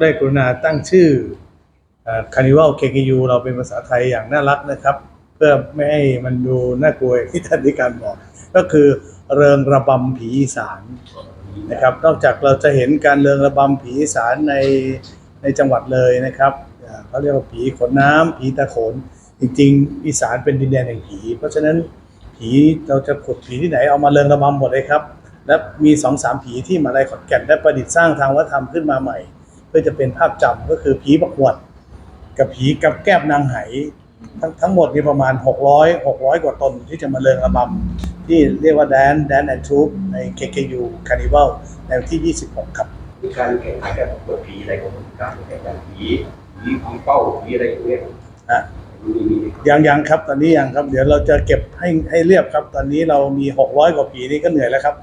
ได้กรุณาตั้งชื่อคานิวัลเคกยูเราเป็นภาษาไทยอย่างน่ารักนะครับ เพื่อไม่ให้มันดูน่ากลัวที่ท่านธิการบอก ก็คือเริงระบำผีอีสานนะครับ นอกจากเราจะเห็นการเริงระบำผีอีสานในในจังหวัดเลยนะครับเขาเรียกว่าผีขนน้ำผีตะโขน จริง ๆ อีสานเป็นดินแดนแห่งผี เพราะฉะนั้นผีเราจะขุดผีที่ไหนเอามาเริงระบำหมดเลยครับ และมีสองสามผีที่มาลัยขอนแก่นได้ประดิษฐ์สร้างทางวัฒนธรรมขึ้นมาใหม่ เพื่อจะเป็นภาพจำก็คือผีประกวด กับผีกับแก้บนางไหทั้งทั้งหมดมีประมาณ 600 600 กว่าตนที่จะมาเริงระบำที่เรียกว่าแดนแดนแอนทูปใน KKU Carnival ในวันที่ 26 ครับมีการแข่งขันกันเปิดผีอะไรของการแข่งขันผีผีผีเป้าผีอะไรอย่างเงี้ยอะมีมีมียังยังครับตอนนี้ยังครับเดี๋ยวเราจะเก็บให้ให้เรียบครับ ตอนนี้เรามี600กว่าผีนี่ก็เหนื่อยแล้วครับ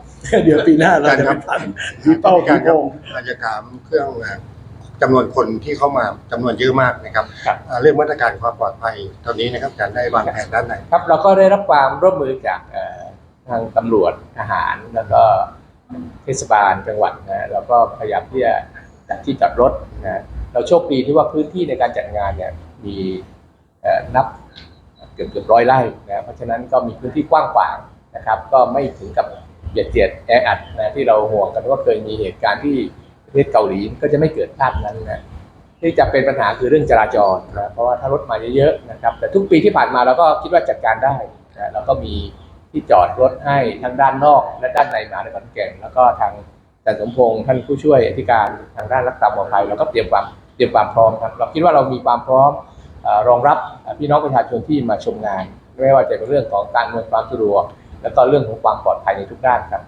เดี๋ยวปีหน้าเราจะไปทันผีเป้าผีการโพครับงอาจจะถามเครื่องอ่า จำนวนคนที่เข้ามาจำนวนเยอะมากนะครับครับ อ่าเรื่องมาตรการความปลอดภัยตอนนี้นะครับอาจารย์ได้วางแผนด้านไหน ครับเราก็ได้รับความร่วมมือจากเอ่อทางตำรวจทหารแล้วก็เทศบาลจังหวัดนะเราก็พยายามที่จะจัดที่จอดรถนะเราโชคดีที่ว่าพื้นที่ในการจัดงานเนี่ยมีเอ่อนับเกือบเกือบร้อยไร่นะเพราะฉะนั้นก็มีพื้นที่กว้างขวางนะครับ ก็ไม่ถึงกับเบียดเสียดแออัดนะที่เราห่วงกันว่าเคยมีเหตุการณ์ที่ ประเทศเกาหลีก็จะไม่เกิดภาพนั้นนะที่จะเป็นปัญหาคือเรื่องจราจรนะเพราะว่าถ้ารถมาเยอะๆนะครับ แต่ทุกปีที่ผ่านมาเราก็คิดว่าจัดการได้นะเราก็มีที่จอดรถให้ทั้งด้านนอกและด้านในมหาในขอนแก่นแล้วก็ทางจารย์สมพงษ์ท่านผู้ช่วยอธิการทางด้านรักษาความปลอดภัยเราก็เตรียมความเตรียมความพร้อมครับเราคิดว่าเรามีความพร้อมอรองรับพี่น้องประชาชนที่มาชมงาน ไม่ว่าจะเป็นเรื่องของการนวยความสะดวกและก็เรื่องของความปลอดภัยในทุกด้านครับ